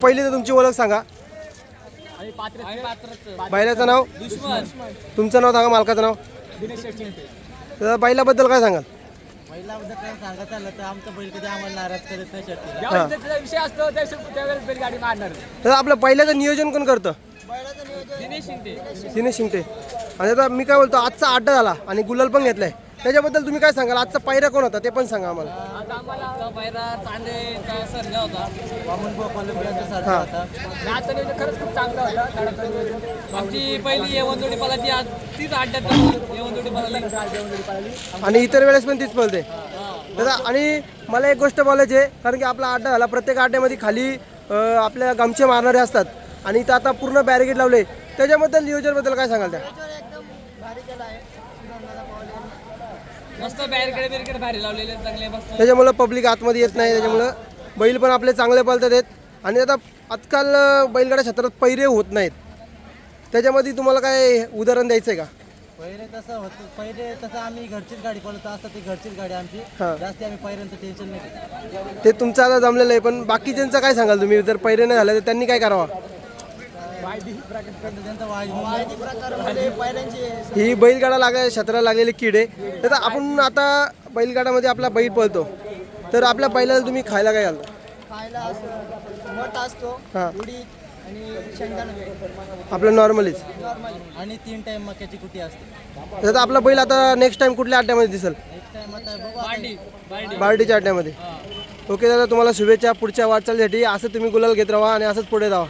पहिली तर तुमची ओळख सांगा. बैलाचं नाव? तुमचं नाव सांगा मालकाचं नाव? तर बैलाबद्दल काय सांगाल? काय तर आमचा बैल कधी आम्हाला नाराज करत नाही शर्ती. विषय असतो त्यावेळेस बैल गाडी मारणार तर आपलं पहिल्याचं नियोजन कोण करतं? दिनेश शिंगटे आणि आता मी काय बोलतो आजचा अड्डा झाला आणि गुलाल पण घेतलाय. त्याच्याबद्दल तुम्ही काय सांगाल? आजचा पायरा कोण होता? ते पण सांगा आम्हाला. पायरा चांदेचा सर्जा होता. वामन हा. नियोजन खरंच खूप चांगलं होतं गाड्याचं नियोजन आमची पहिली पलाची आज तीच अड्ड्यात येवंदोडी पलाली येवंदोडी पलाली आणि इतर वेळेस पण तीच पळते. दादा आणि मला एक गोष्ट बोलायची आहे. कारण की आपला अड्डा झाला. प्रत्येक अड्ड्यामध्ये खाली अं, आपल्या गमचे मारणारे असतात. आणि इथं आता पूर्ण बॅरिगेड लावले. त्याच्याबद्दल नियोजनबद्दल काय सांगाल त्या? मस्त बॅरिकेड बिरकेड भारी लावलेले चांगले मस्त. त्याच्यामुळं पब्लिक आतमध्ये येत नाही त्याच्यामुळं बैल पण आपले चांगले पळतात आहेत. आणि आता आजकाल बैलगाड्या क्षेत्रात पैरे होत नाहीत. त्याच्यामध्ये तुम्हाला काय उदाहरण द्यायचं आहे का? पहिले तसं होतं पहिले तसं आम्ही घरचीच गाडी पळत असतात ती घरचीच गाडी आमची. हा. जास्ती आम्ही पहिल्यांचं टेन्शन नाही. घेत. ते तुमचं आता जमलेलं आहे पण बाकीच्यांचं काय सांगाल तुम्ही? जर पैरे नाही झाले तर त्यांनी काय करावं? ही बैलगाडा लागाय क्षेत्राला लागलेली कीड आहे. तर आपण आता बैलगाडामध्ये आपला बैल पळतो. तर आपल्या बैलाला तुम्ही खायला काय घालता? खायला असं मठ असतो हां. उडीद आणि शेंगदाणे आपलं नॉर्मलीच. आणि तीन टाइम मक्याची कुटी असते. तर आपला बैल आता नेक्स्ट टाइम कुठल्या अड्ड्यामध्ये दिसेल? नेक्स्ट टाइम आता बघू आता. बार्टीच्या अड्ड्यामध्ये. ओके दादा तुम्हाला शुभेच्छा पुढच्या वाटचालीसाठी. असं तुम्ही गुलाल घेत राहा आणि असंच पुढे जावा.